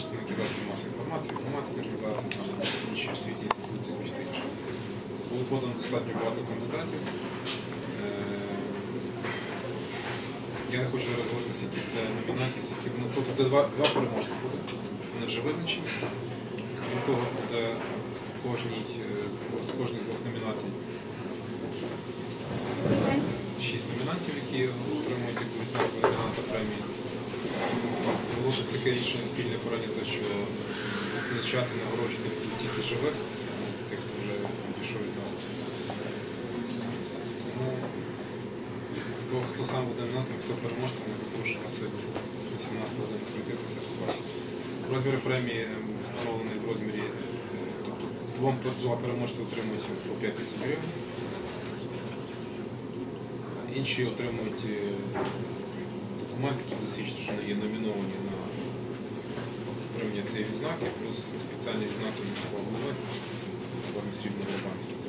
представники засобів масової інформації, громадські організації, інші освітні інституції, інше. Було подано достатньо багато кандидатів. Е, Я не хочу зараз говорити, скільки буде номінантів, скільки ну, тобто буде два, два переможці буде. Вони вже визначені. Крім того, буде в кожній е, з кожній з двох номінацій шість номінантів, які отримують відзнаку номінанта премії. Було щось таке рішення спільне прийнято, що визначати нагороджувати тільки живих, тих, хто вже пішов від нас. Тому хто, хто сам буде номінантом, хто переможцем, ми запрошуємо сьогодні на 17 годину прийти це все побачити. Розміри премії ем, встановлений в розмірі, тобто двом два переможці отримують по 5 тисяч гривень. Інші отримують е, документ, який досвідчить, що вони є номіновані на отримання цієї відзнаки, плюс спеціальні відзнаки голови в формі Тернополя.